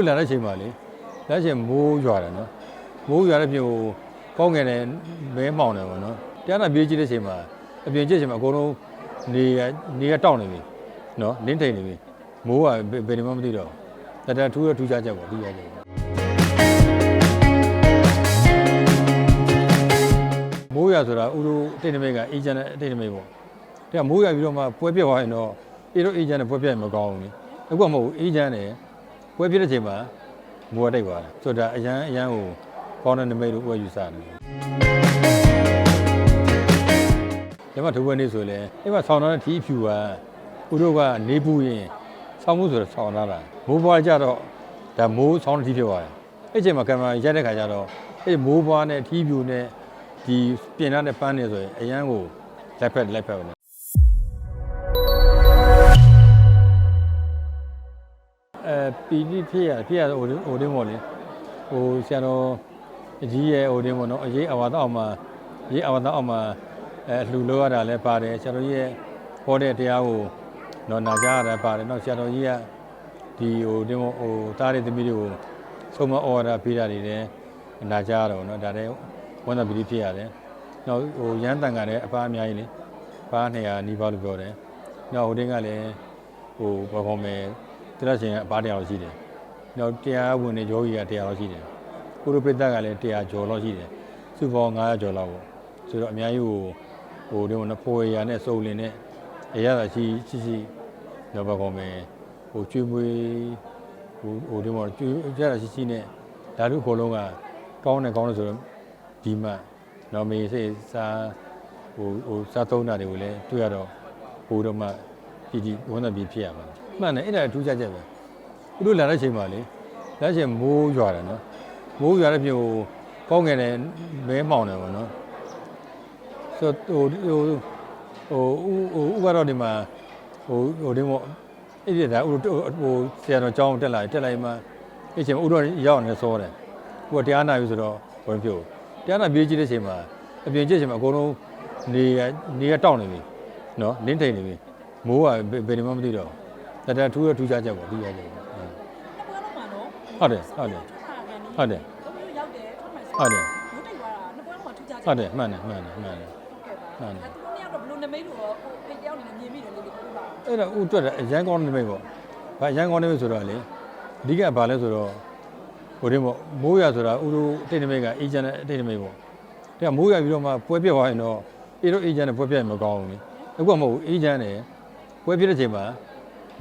တို့လာတဲ့အချိန်မှာလေလာတဲ့အချိန်မိုးရွာတယ်နော်မိုးရွာတဲ့ပြင်ကိုကောင်းငယ်နဲ့မဲမှောင်တယ်ပေါ့နော်တရားနာပြေးကြည့်တဲ့အချိန်မှာအပြင်ကြည့်ချိန်မှာအကုန်လုံးနေရနေရတောက်နေပြီနော်လင်းထိန်နေပြီမိုးကဘယ်ဘယ်နေမှမသိတော့ဘူးတတထူးရထူးခြားချက်ပေါ့ထူးခြားချက်ပေါ့မိုးရွာဆိုတာဥတို့အတိတ်နမိတ်ကအေဂျင့်နဲ့အတိတ်နမိတ်ပေါ့တဲ့ကမိုးရွာပြီးတော့မှပွဲပြက်သွားရင်တော့အေတို့အေဂျင့်နဲ့ပွဲပြက်ရင်မကောင်းဘူးလေအခုကမဟုတ်ဘူးအေဂျင့်နဲ့ ပွဲပြက်တဲ့ချိန်မှာမိုးကတိတ်သွားတယ်ဆိုတော့ဒါအရန်အရန်ကိုကောင်းတဲ့နမိတ်လို့ဥယူဆတယ်ကျမဒုဝဲနေဆိုရင်အဲ့မှာဆောင်းထားတဲ့ဒီအဖြူကဥတို့ကနေပူရင်ဆောင်းမှုဆိုတော့ဆောင်းထားတာမိုးပွားကြတော့ဒါမိုးဆောင်းတဲ့ဒီဖြစ်သွားတယ်အဲ့ချိန်မှာကင်မရာရိုက်တဲ့ခါကျတော့အဲ့မိုးပွားနဲ့ဒီဖြူနဲ့ဒီပြင်ထားတဲ့ပန်းနေဆိုရင်အရန်ကိုလက်ဖက်လက်ဖက်ပဲ အဲပီတိဖြစ်ရဖြစ်ရဟိုဟိုတင်းပေါ့လေဟိုဆရာတော်အကြီးရဲ့ဟိုတင်းပေါ့နော်အရေးအဝါတော့အောင်မှာရေးအဝါတော့အောင်မှာအဲလှူလို့ရတာလည်းပါတယ်ဆရာတော်ကြီးရဲ့ဟောတဲ့တရားကိုတော့နာကြရတာပါတယ်တော့ဆရာတော်ကြီးကဒီဟိုတင်းပေါ့ဟိုသားတဲ့သမီးတွေကိုဆုံးမဩဝါဒပေးတာတွေလည်းနာကြရတော့နော်ဒါလည်းဝန်သာပီတိဖြစ်ရတယ်နောက်ဟိုရန်တန်ကလည်းအပားအများကြီးလေဘာ200နီးပါးလို့ပြောတယ်နောက်ဟိုတင်းကလည်းဟိုဘာပေါ်မယ် တရရှင်ကအပားတရားလို့ရှိတယ်နောက်တရားဝင်နေယောဂီကတရားလို့ရှိတယ်ကုရုပရိသတ်ကလည်းတရားကျော်လို့ရှိတယ်စုပေါင်း900ကျော်လောက်ပေါ့ဆိုတော့အများကြီးဟိုဟိုဒီမနဖိုးရနဲ့စုံလင်နဲ့အရသာရှိရှိရှိတော့ဘာကောမယ်ဟိုကျွေးမွေးဟိုဟိုဒီမကျွေးရတာရှိရှိနဲ့ဓာတုအကုန်လုံးကကောင်းတယ်ကောင်းတယ်ဆိုတော့ဒီမှတော့မေစိတ်စားဟိုဟိုစားသုံးတာတွေကိုလည်းတွေ့ရတော့ဟိုတော့မှဒီဒီဝန်သက်ပြီးဖြစ်ရမှာ မှန်တယ်အဲ့ဒါအထူးခြားချက်ပဲသူတို့လာတဲ့အချိန်မှာလေလာတဲ့အချိန်မိုးရွာတယ်နော်မိုးရွာတဲ့ပြင်ကိုကောင်းငယ်နဲ့မဲမှောင်တယ်ပေါ့နော်ဆိုတော့ဟိုဟိုဟိုဟိုဥကတော့ဒီမှာဟိုဟိုဒီမို့အဲ့ဒီဒါဥဟိုဆရာတော်ကျောင်းတက်လာတက်လိုက်မှအဲ့ချိန်ဥတော့ရောက်နေစောတယ်ဟိုတရားနာပြီဆိုတော့ဘယ်ဖြစ်တရားနာပြေးကြည့်တဲ့ချိန်မှာအပြင်ကြည့်ချိန်မှာအကုန်လုံးနေရနေရတောက်နေပြီနော်လင်းထိန်နေပြီမိုးကဘယ်နေမှမသိတော့ တတထူးရထူးခြားချက်ပေါ့ထူးခြားချက်ပေါ့ပွဲလုံးမှာနော်ဟုတ်တယ်ဟုတ်တယ်ဟုတ်တယ်ဘယ်လိုရောက်တယ်ထွက်မယ်ဟုတ်တယ်ရုပ်တိတ်သွားတာနှစ်ပွဲလုံးမှာထူးခြားချက်ဟုတ်တယ်မှန်တယ်မှန်တယ်မှန်တယ်ဟုတ်ကဲ့ပါအဲ့သူတို့ကတော့ဘယ်လိုနမိတ်လို့ရောကိုဖေတယောက်နေမြင်မိတယ်လေဒီပြောပါအဲ့တော့ဥတွက်တယ်အရန်ကောင်းနေမိတ်ပေါ့။ဘာအရန်ကောင်းနေမိတ်ဆိုတော့လေအဓိကဘာလဲဆိုတော့ဟိုတင်းပေါ့မိုးရဆိုတာဥတို့အတိတ်နမိတ်ကအေဂျင့်နဲ့အတိတ်နမိတ်ပေါ့။တဲ့ကမိုးရပြီးတော့မှပွဲပြက်သွားရင်တော့အေတို့အေဂျင့်နဲ့ပွဲပြက်ရင်မကောင်းဘူးလေ။အခုကမဟုတ်ဘူးအေဂျင့်နဲ့ပွဲပြက်တဲ့ချိန်မှာ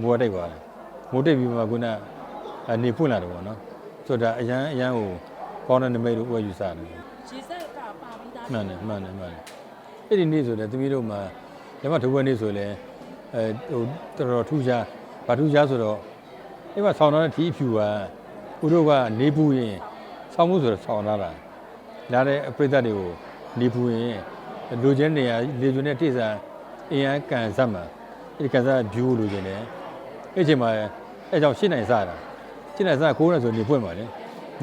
မိုးကတိတ်သွားတယ်။မိုးတိတ်ပြီးမှခုနအနေဖွင့်လာတယ်ပေါ့နော်။ဆိုတော့ဒါအရန်အရန်ကိုကောင်းတဲ့နမိတ်လို့ဥယူဆတယ်ရေဆက်ကပါပြီးသားမှန်တယ်မှန်တယ်မှန်တယ်အဲ့ဒီနေ့ဆိုလည်းသမီးတို့မှာဓမ္မဒုဝဲနေ့ဆိုလည်းအဲဟိုတော်တော်ထူးခြားဗာထူးခြားဆိုတော့အဲ့မှာဆောင်းထားတဲ့ဒီအဖြူကဥတို့ကနေပူရင်ဆောင်းမှုဆိုတော့ဆောင်းထားတာလာတဲ့အပရိသတ်တွေကိုနေပူရင်လူချင်းနေရာလေကျွန်းနဲ့တိစ္ဆာအင်အားကန်ဆက်မှာအဲ့ဒီကန်ဆက်ဘျူးလူချင်းတယ် အဲ့ချိန်မှာအဲ့ကြောင့်ရှင်းနိုင်စားတာရှင်းနိုင်စား9နဲ့ဆိုနေပွင့်ပါလေ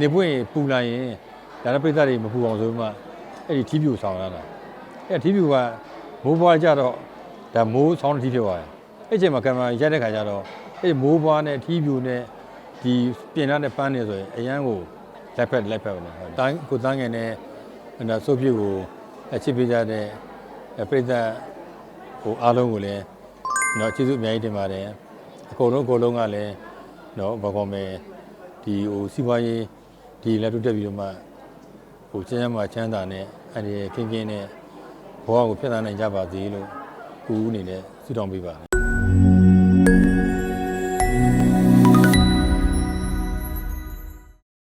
နေပွင့်ရင်ပူလာရင်ဒါလည်းပရိသတ်တွေမပူအောင်ဆိုမှအဲ့ဒီထီးပြူဆောင်လာတာအဲ့ထီးပြူကမိုးပွားကြတော့ဒါမိုးဆောင်းထီးဖြစ်သွားတယ်အဲ့ချိန်မှာကင်မရာရိုက်တဲ့ခါကျတော့အဲ့မိုးပွားနဲ့ထီးပြူနဲ့ဒီပြင်ထားတဲ့ပန်းနေဆိုရင်အရန်ကိုလက်ဖက်လက်ဖက်ပဲဟုတ်တိုင်းကိုတန်းငယ်နဲ့အဲ့ဆိုပြူကိုအချစ်ပေးကြတဲ့ပြိဿဟိုအားလုံးကိုလည်းတော့ကျေးဇူးအများကြီးတင်ပါတယ် အကုန်လုံးအကုန်လုံးကလည်းတော့ဘာကောမဲဒီဟိုစီးပွားရေးဒီလက်တွတ်တက်ပြီးတော့မှဟိုကျန်းကျန်းမာချမ်းသာနဲ့အနေနဲ့ကင်းကင်းနဲ့ဘဝကိုဖျက်ဆီးနိုင်ကြပါစေလို့ကိုဦးအနေနဲ့ဆုတောင်းပေးပါတယ်